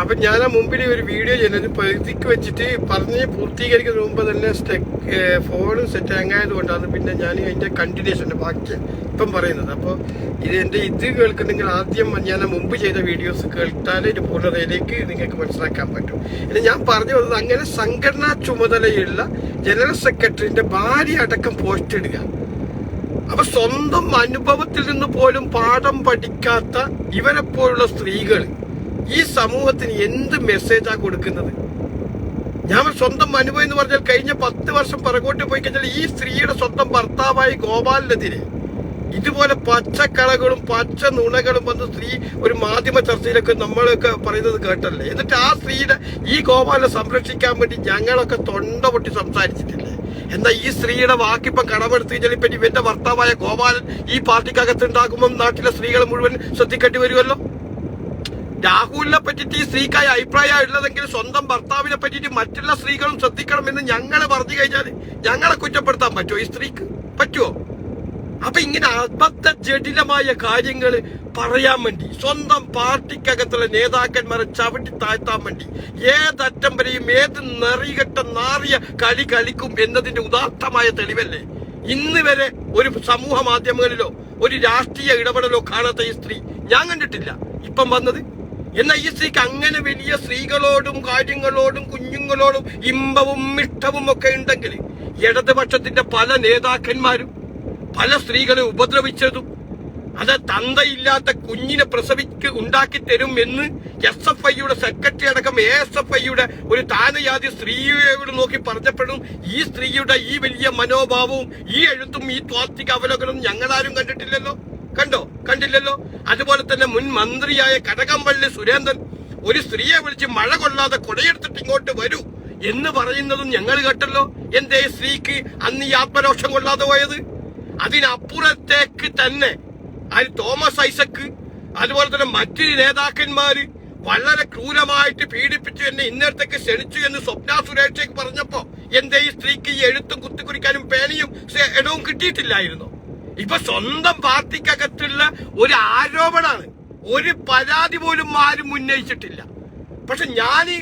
അപ്പൊ ഞാൻ ആ മുമ്പിൽ ഒരു വീഡിയോ ചെയ്യുന്നത്. പകുതിക്ക് വെച്ചിട്ട് പറഞ്ഞ് പൂർത്തീകരിക്കുന്ന മുമ്പ് തന്നെ സ്റ്റെക്ക് ഫോൺ സെറ്റ് ആങ്ങായത് കൊണ്ടാണ് പിന്നെ ഞാൻ അതിന്റെ കണ്ടിന്യൂഷന്റെ ബാക്കി ഇപ്പം പറയുന്നത്. അപ്പോൾ ഇത് എന്റെ ഇത് കേൾക്കുന്നെങ്കിൽ ആദ്യം ഞാൻ മുമ്പ് ചെയ്ത വീഡിയോസ് കേട്ടാലേ ഒരു പൂർണതയിലേക്ക് നിങ്ങൾക്ക് മനസ്സിലാക്കാൻ പറ്റും. ഇനി ഞാൻ പറഞ്ഞു വന്നത് അങ്ങനെ സംഘടനാ ചുമതലയുള്ള ജനറൽ സെക്രട്ടറിന്റെ ഭാര്യ അടക്കം പോസ്റ്റ് ഇടുക. അപ്പൊ സ്വന്തം അനുഭവത്തിൽ നിന്ന് പോലും പാഠം പഠിക്കാത്ത ഇവരെ പോലുള്ള സ്ത്രീകൾ ഈ സമൂഹത്തിന് എന്ത് മെസ്സേജാ കൊടുക്കുന്നത്? ഞാൻ സ്വന്തം അനുഭവം എന്ന് പറഞ്ഞാൽ കഴിഞ്ഞ പത്ത് വർഷം പിറകോട്ട് പോയി കഴിഞ്ഞാൽ ഈ സ്ത്രീയുടെ സ്വന്തം ഭർത്താവായി ഗോപാലിനെതിരെ ഇതുപോലെ പച്ചക്കളകളും പച്ച നുണകളും വന്ന് സ്ത്രീ ഒരു മാധ്യമ ചർച്ചയിലൊക്കെ നമ്മളൊക്കെ പറയുന്നത് കേട്ടല്ലേ? എന്നിട്ട് ആ സ്ത്രീയുടെ ഈ ഗോപാലിനെ സംരക്ഷിക്കാൻ വേണ്ടി ഞങ്ങളൊക്കെ തൊണ്ട പൊട്ടി സംസാരിച്ചിട്ടില്ലേ? എന്നാ ഈ സ്ത്രീയുടെ വാക്കിപ്പം കടമെടുത്ത് കഴിഞ്ഞാൽ ഇപ്പം ഇവന്റെ ഭർത്താവായ ഗോപാലൻ ഈ പാർട്ടിക്കകത്ത് ഉണ്ടാകുമ്പോൾ നാട്ടിലെ സ്ത്രീകളെ മുഴുവൻ ശ്രദ്ധിക്കേണ്ടി വരുമല്ലോ? രാഹുലിനെ പറ്റിയിട്ട് ഈ സ്ത്രീക്കായ അഭിപ്രായം ഉള്ളതെങ്കിൽ സ്വന്തം ഭർത്താവിനെ പറ്റിയിട്ട് മറ്റുള്ള സ്ത്രീകളും ശ്രദ്ധിക്കണമെന്ന് ഞങ്ങളെ പറഞ്ഞു കഴിഞ്ഞാൽ ഞങ്ങളെ കുറ്റപ്പെടുത്താൻ പറ്റുമോ ഈ സ്ത്രീക്ക്? പറ്റുമോ? അപ്പൊ ഇങ്ങനെ അബദ്ധ ജടിലമായ കാര്യങ്ങൾ പറയാൻ വേണ്ടി സ്വന്തം പാർട്ടിക്കകത്തുള്ള നേതാക്കന്മാരെ ചവിട്ടി താഴ്ത്താൻ വേണ്ടി ഏതറ്റം വരെയും ഏത് നെറികെട്ട നാറിയ കളി കളിക്കും എന്നതിന്റെ ഉദാത്തമായ തെളിവല്ലേ? ഇന്ന് വരെ ഒരു സമൂഹ മാധ്യമങ്ങളിലോ ഒരു രാഷ്ട്രീയ ഇടപെടലോ കാണാത്ത ഈ സ്ത്രീ ഞാൻ കണ്ടിട്ടില്ല. ഇപ്പം വന്നത് എന്നാൽ ഈ സ്ത്രീക്ക് അങ്ങനെ വലിയ സ്ത്രീകളോടും കാര്യങ്ങളോടും കുഞ്ഞുങ്ങളോടും ഇമ്പവും ഇഷ്ടവും ഒക്കെ ഉണ്ടെങ്കിൽ ഇടതുപക്ഷത്തിന്റെ പല നേതാക്കന്മാരും പല സ്ത്രീകളെ ഉപദ്രവിച്ചതും അത് തന്തയില്ലാത്ത കുഞ്ഞിനെ പ്രസവിക്ക് ഉണ്ടാക്കി തരും എന്ന് എസ് എഫ് ഐയുടെ സെക്രട്ടറി അടക്കം എ എസ് എഫ് ഐയുടെ ഒരു താനയാതി സ്ത്രീയോട് നോക്കി പറഞ്ഞപ്പോഴും ഈ സ്ത്രീയുടെ ഈ വലിയ മനോഭാവവും ഈ എഴുത്തും ഈ ത്വാത്വിക അവലോകനവും ഞങ്ങളാരും കണ്ടിട്ടില്ലല്ലോ. കണ്ടോ? കണ്ടില്ലല്ലോ? അതുപോലെ തന്നെ മുൻ മന്ത്രിയായ കടകംപള്ളി സുരേന്ദ്രൻ ഒരു സ്ത്രീയെ വിളിച്ച് മഴ കൊള്ളാതെ കൊടയെടുത്തിട്ട് ഇങ്ങോട്ട് വരൂ എന്ന് പറയുന്നതും ഞങ്ങൾ കേട്ടല്ലോ. എന്തേ സ്ത്രീക്ക് അന്ന് ഈ ആത്മരോഷം കൊള്ളാതെ പോയത്? അതിനപ്പുറത്തേക്ക് തന്നെ അത് തോമസ് ഐസക്ക് അതുപോലെ തന്നെ മറ്റൊരു നേതാക്കന്മാര് വളരെ ക്രൂരമായിട്ട് പീഡിപ്പിച്ചു എന്നെ ഇന്നേടത്തേക്ക് ക്ഷണിച്ചു എന്ന് സ്വപ്ന സുരേഷയ്ക്ക് പറഞ്ഞപ്പോ എന്തേ ഈ സ്ത്രീക്ക് ഈ എഴുത്തും കുത്തിക്കുറിക്കാനും പേനയും ഇടവും കിട്ടിയിട്ടില്ലായിരുന്നു? ഇപ്പൊ സ്വന്തം പാർട്ടിക്കകത്തുള്ള ഒരു ആരോപണമാണ് ഒരു പരാതി പോലും ആരും ഉന്നയിച്ചിട്ടില്ല. പക്ഷെ ഞാൻ ഈ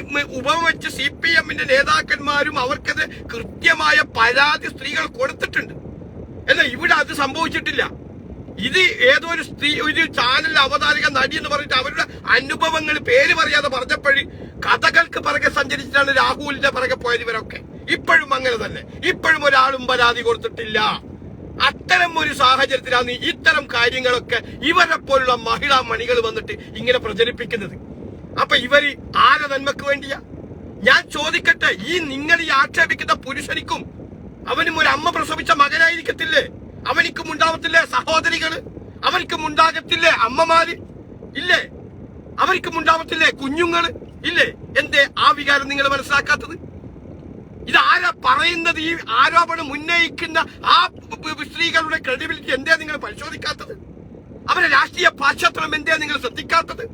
വെച്ച് സി പി എമ്മിന്റെ നേതാക്കന്മാരും അവർക്കത് കൃത്യമായ പരാതി സ്ത്രീകൾ കൊടുത്തിട്ടുണ്ട്. എന്നാൽ ഇവിടെ അത് സംഭവിച്ചിട്ടില്ല. ഇത് ഏതോ ഒരു സ്ത്രീ ഒരു ചാനൽ അവതാരക നടി എന്ന് പറഞ്ഞിട്ട് അവരുടെ അനുഭവങ്ങൾ പേര് പറയാതെ പറഞ്ഞപ്പോഴും കഥകൾക്ക് പിറകെ സഞ്ചരിച്ചിട്ടാണ് രാഹുലിന്റെ പിറകെ പോയത് ഇവരൊക്കെ. ഇപ്പോഴും അങ്ങനെ തന്നെ. ഇപ്പോഴും ഒരാളും പരാതി കൊടുത്തിട്ടില്ല. അത്തരം ഒരു സാഹചര്യത്തിലാണ് ഇത്തരം കാര്യങ്ങളൊക്കെ ഇവരെ പോലുള്ള മഹിളാ മണികൾ വന്നിട്ട് ഇങ്ങനെ പ്രചരിപ്പിക്കുന്നത്. അപ്പൊ ഇവർ ആരെ നന്മക്ക് വേണ്ടിയാ? ഞാൻ ചോദിക്കട്ടെ ഈ നിങ്ങൾ ഈ ആക്ഷേപിക്കുന്ന പുരുഷനിക്കും അവനും ഒരു അമ്മ പ്രസവിച്ച മകനായിരിക്കത്തില്ലേ? അവനിക്കും ഉണ്ടാവത്തില്ലേ സഹോദരികൾ? അവനിക്കും ഉണ്ടാകത്തില്ലേ അമ്മമാര്? ഇല്ലേ? അവർക്കും ഉണ്ടാവത്തില്ലേ കുഞ്ഞുങ്ങൾ? ഇല്ലേ? എന്തേ ആ വികാരം നിങ്ങൾ മനസ്സിലാക്കാത്തത്? ഇത് ആരാ പറയുന്നത്? ഈ ആരോപണം ഉന്നയിക്കുന്ന ആ സ്ത്രീകളുടെ ക്രെഡിബിലിറ്റി എന്തേ നിങ്ങൾ പരിശോധിക്കാത്തത്? അവരെ രാഷ്ട്രീയ പാശ്ചാത്തലം എന്തേ നിങ്ങൾ ശ്രദ്ധിക്കാത്തത്?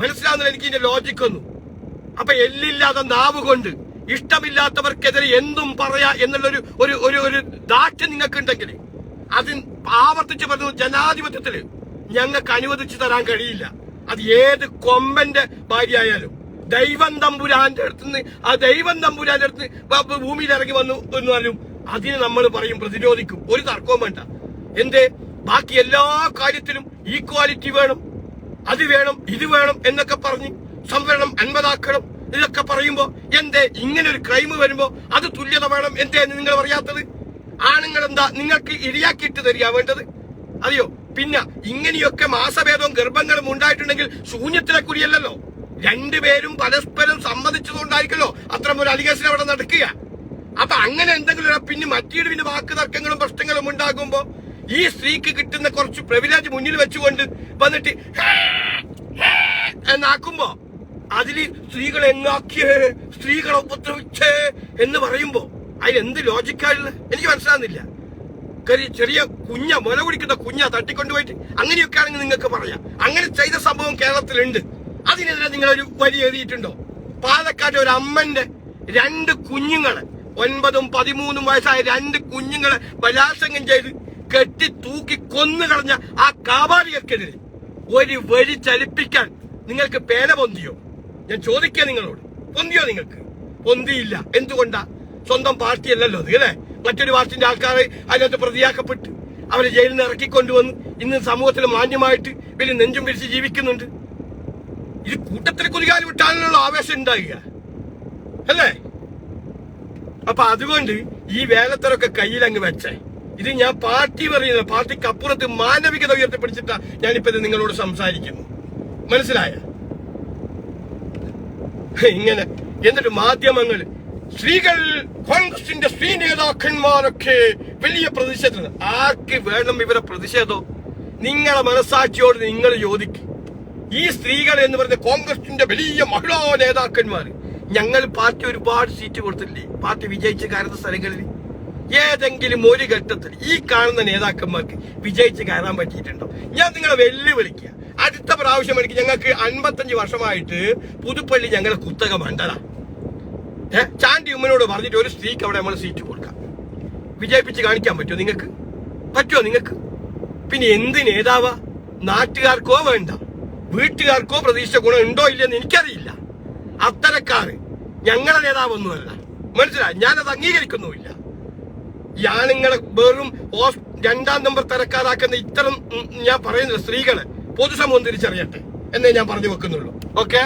മനസ്സിലാകുന്നില്ല എനിക്ക് ഇതിന്റെ ലോജിക് ഒന്നും. അപ്പൊ എല്ലില്ലാതെ നാവ് കൊണ്ട് ഇഷ്ടമില്ലാത്തവർക്കെതിരെ എന്തും പറയാ എന്നുള്ളൊരു ഒരു ഒരു ഒരു ദാഷ്ട്യം നിങ്ങൾക്കുണ്ടെങ്കിൽ അതിന് ആവർത്തിച്ച് പറഞ്ഞു ജനാധിപത്യത്തിൽ ഞങ്ങൾക്ക് അനുവദിച്ചു തരാൻ കഴിയില്ല. അത് ഏത് കൊമ്പന്റെ ഭാര്യ ആയാലും ദൈവം തമ്പുരാന്റെ അടുത്ത് നിന്ന് ആ ദൈവം തമ്പുരാന്റെ അടുത്ത് ഭൂമിയിൽ ഇറങ്ങി വന്നു എന്ന് പറഞ്ഞു അതിന് നമ്മൾ പറയും പ്രതിരോധിക്കും. ഒരു തർക്കവും വേണ്ട. എന്തേ? ബാക്കി എല്ലാ കാര്യത്തിലും ഈക്വാലിറ്റി വേണം. അത് വേണം ഇത് വേണം എന്നൊക്കെ പറഞ്ഞ് സംവരണം അൻപതാക്കണം ഇതൊക്കെ പറയുമ്പോ എന്തേ? ഇങ്ങനെ ഒരു ക്രൈം വരുമ്പോ അത് തുല്യത വേണം എന്തേ എന്ന് നിങ്ങൾ പറയാത്തത് ആണുങ്ങൾ എന്താ നിങ്ങൾക്ക് ഇരയാക്കിയിട്ട് തരിക വേണ്ടത്? അതെയോ? പിന്നെ ഇങ്ങനെയൊക്കെ മാസഭേദവും ഗർഭങ്ങളും ഉണ്ടായിട്ടുണ്ടെങ്കിൽ ശൂന്യത്തിലെ കുരിയല്ലല്ലോ രണ്ടുപേരും പരസ്പരം സമ്മതിച്ചതുകൊണ്ടായിരിക്കല്ലോ അത്തരം ഒരു അലിഗേഷൻ അവിടെ നടക്കുക. അപ്പൊ അങ്ങനെ എന്തെങ്കിലും പിന്നെ മറ്റീട് പിന്നെ വാക്ക് തർക്കങ്ങളും പ്രശ്നങ്ങളും ഉണ്ടാകുമ്പോ ഈ സ്ത്രീക്ക് കിട്ടുന്ന കുറച്ച് പ്രിവിലേജ് മുന്നിൽ വെച്ചുകൊണ്ട് വന്നിട്ട് എന്നാക്കുമ്പോ അതിൽ സ്ത്രീകൾ എങ്ങാക്കിയേ സ്ത്രീകളെ ഉപദ്രവിച്ചേ എന്ന് പറയുമ്പോ അതിലെന്ത് ലോജിക്കായുള്ള എനിക്ക് മനസ്സിലാകുന്നില്ല ചെറിയ കുഞ്ഞ മുല കുടിക്കുന്ന കുഞ്ഞ തട്ടിക്കൊണ്ടുപോയിട്ട് അങ്ങനെയൊക്കെ ആണെങ്കിൽ നിങ്ങൾക്ക് പറയാം. അങ്ങനെ ചെയ്ത സംഭവം കേരളത്തിലുണ്ട്. അതിനെതിരെ നിങ്ങൾ ഒരു വരി എഴുതിയിട്ടുണ്ടോ? പാലക്കാട് ഒരു അമ്മന്റെ രണ്ട് കുഞ്ഞുങ്ങളെ ഒൻപതും പതിമൂന്നും വയസ്സായ രണ്ട് കുഞ്ഞുങ്ങളെ ബലാത്സംഗം ചെയ്ത് കെട്ടി തൂക്കി കൊന്നു കളഞ്ഞ ആ കാപാലികർക്കെതിരെ ഒരു വരി ചലിപ്പിക്കാൻ നിങ്ങൾക്ക് പേന പൊന്തിയോ? ഞാൻ ചോദിക്കുക നിങ്ങളോട്. പൊന്തിയോ നിങ്ങൾക്ക്? പൊന്തിയില്ല. എന്തുകൊണ്ടാ? സ്വന്തം പാർട്ടി അല്ലല്ലോ അത് അല്ലേ? മറ്റൊരു പാർട്ടിന്റെ ആൾക്കാർ അതിനകത്ത് പ്രതിയാക്കപ്പെട്ട് അവരെ ജയിലിൽ നിന്ന് ഇറക്കിക്കൊണ്ടുവന്ന് ഇന്ന് സമൂഹത്തിൽ മാന്യമായിട്ട് വലിയ നെഞ്ചും പിരിച്ച് ജീവിക്കുന്നുണ്ട്. ഇത് കൂട്ടത്തിൽ കുതികാലി വിട്ടാനുള്ള ആവേശം ഉണ്ടാകുക അല്ലേ? അപ്പൊ അതുകൊണ്ട് ഈ വേലത്തരൊക്കെ കയ്യിൽ അങ്ങ് വെച്ചേ. ഇത് ഞാൻ പാർട്ടി പറയുന്നത് പാർട്ടിക്ക് അപ്പുറത്ത് മാനവികത ഉയർത്തിപ്പിടിച്ചിട്ടാ ഞാനിപ്പോ നിങ്ങളോട് സംസാരിക്കുന്നു. മനസ്സിലായ? ഇങ്ങനെ എന്നിട്ട് മാധ്യമങ്ങൾ സ്ത്രീകൾ കോൺഗ്രസിന്റെ സ്ത്രീ നേതാക്കന്മാരൊക്കെ വലിയ പ്രതിഷേധം. ആർക്ക് വേണം ഇവരെ പ്രതിഷേധം? നിങ്ങളെ മനസാക്ഷിയോട് നിങ്ങൾ ചോദിക്കും ഈ സ്ത്രീകൾ എന്ന് പറയുന്ന കോൺഗ്രസിന്റെ വലിയ മഹിളാ നേതാക്കന്മാർ. ഞങ്ങൾ പാർട്ടി ഒരുപാട് സീറ്റ് കൊടുത്തില്ലേ പാർട്ടി വിജയിച്ച് കയറുന്ന സ്ഥലങ്ങളിൽ. ഏതെങ്കിലും ഒരു ഘട്ടത്തിൽ ഈ കാണുന്ന നേതാക്കന്മാർക്ക് വിജയിച്ച് കയറാൻ പറ്റിയിട്ടുണ്ടോ? ഞാൻ നിങ്ങളെ വെല്ലുവിളിക്കുക. അടുത്ത പ്രാവശ്യം എനിക്ക് ഞങ്ങൾക്ക് അൻപത്തഞ്ച് വർഷമായിട്ട് പുതുപ്പള്ളി ഞങ്ങളെ കുത്തക മണ്ഡല. ചാണ്ടി ഉമ്മനോട് പറഞ്ഞിട്ട് ഒരു സ്ത്രീക്ക് അവിടെ നമ്മൾ സീറ്റ് കൊടുക്കാം. വിജയിപ്പിച്ച് കാണിക്കാൻ പറ്റുമോ നിങ്ങൾക്ക്? പറ്റുമോ നിങ്ങൾക്ക്? പിന്നെ എന്ത് നേതാവാ? നാട്ടുകാർക്കോ വേണ്ട. വീട്ടുകാർക്കോ പ്രതീക്ഷ ഗുണം ഉണ്ടോ ഇല്ലെന്ന് എനിക്കറിയില്ല. അത്തരക്കാർ ഞങ്ങളെ നേതാവൊന്നുമല്ല. മനസ്സിലായി? ഞാനത് അംഗീകരിക്കുന്നുമില്ല. ആണുങ്ങളെ വെറും രണ്ടാം നമ്പർ തരക്കാരാക്കുന്ന ഇത്തരം ഞാൻ പറയുന്നത് സ്ത്രീകളെ പൊതുസമൂഹം തിരിച്ചറിയട്ടെ എന്നേ ഞാൻ പറഞ്ഞു വെക്കുന്നുള്ളൂ. ഓക്കെ?